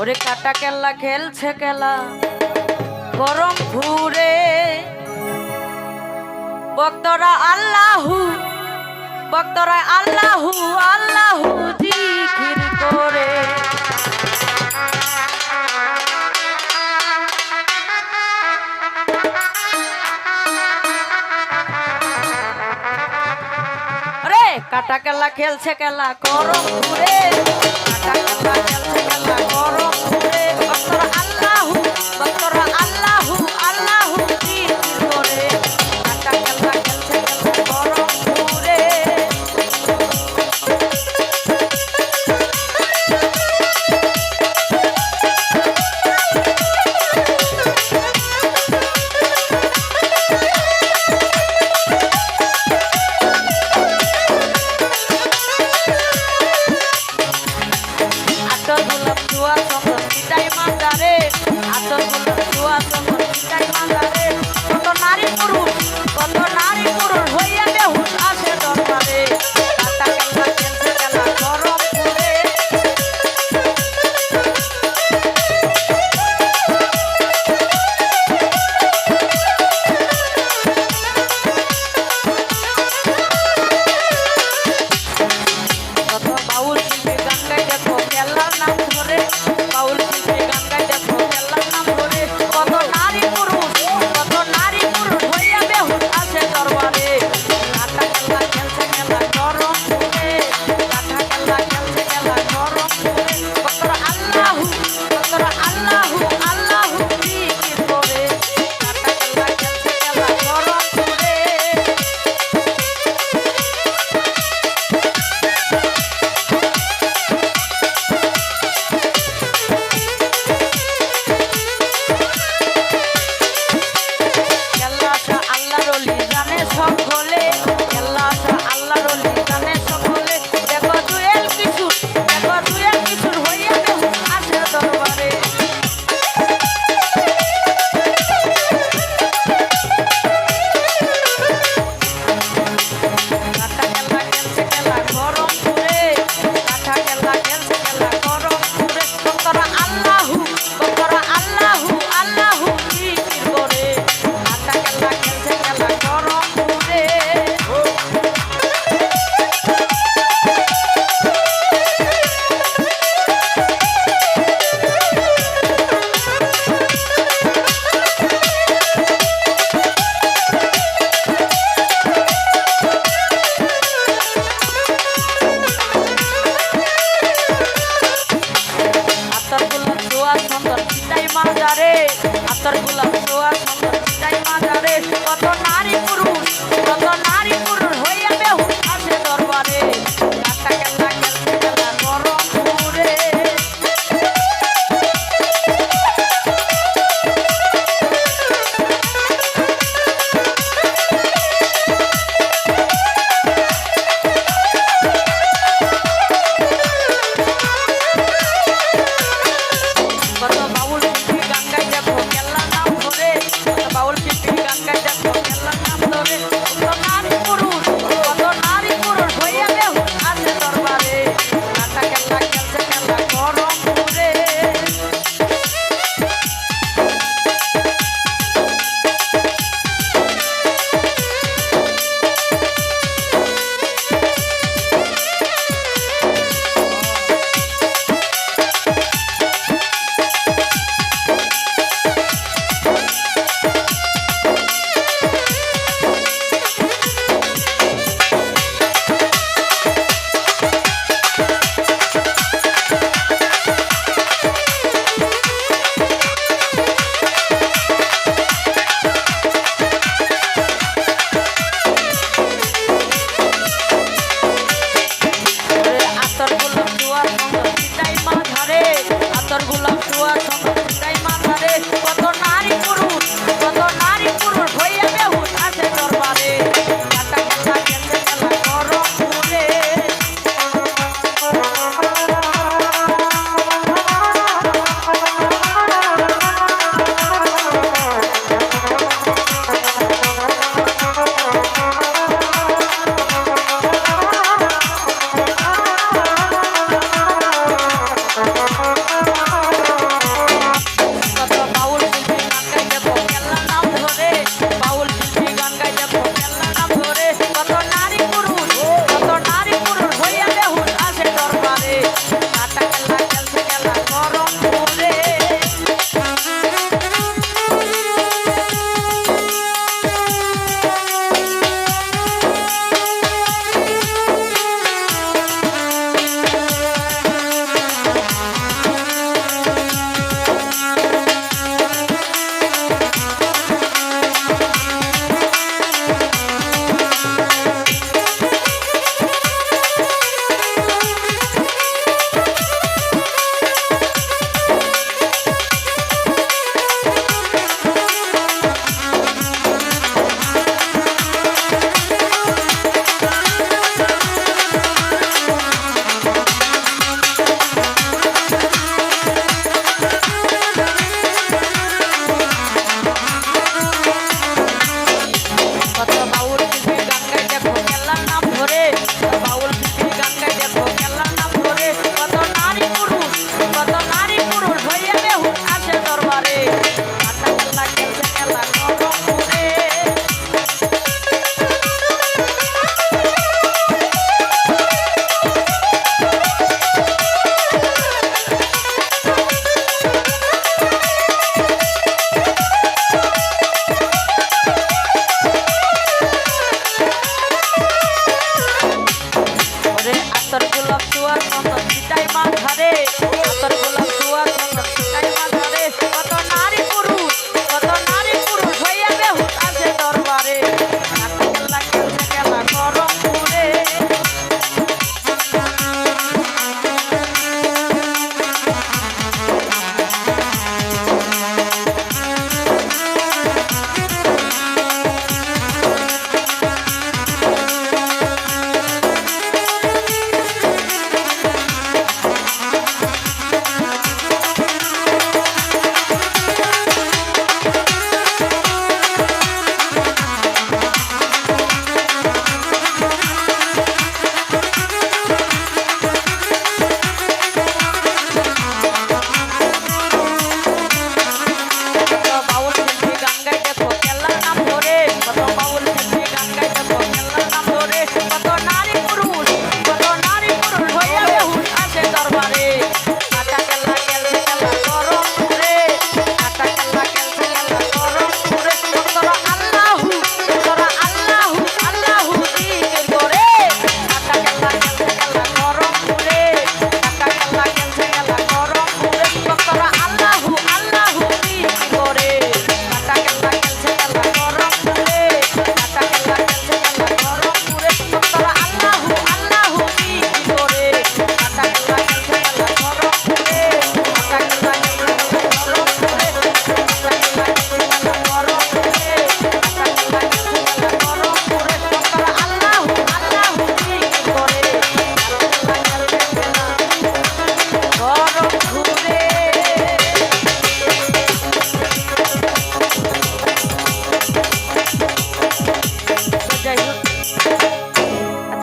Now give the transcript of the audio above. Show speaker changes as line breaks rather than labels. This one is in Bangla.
ওরে কাটা কেলা, খেলছে কেলা, গরম ঘুরে বক্তরা আল্লাহু বক্তরা আল্লাহু আল্লাহু জিকির করে। কাটা কেলা, খেলছে কেলা করম ঘুরে কাটা কেলা, খেলছে কেলা করম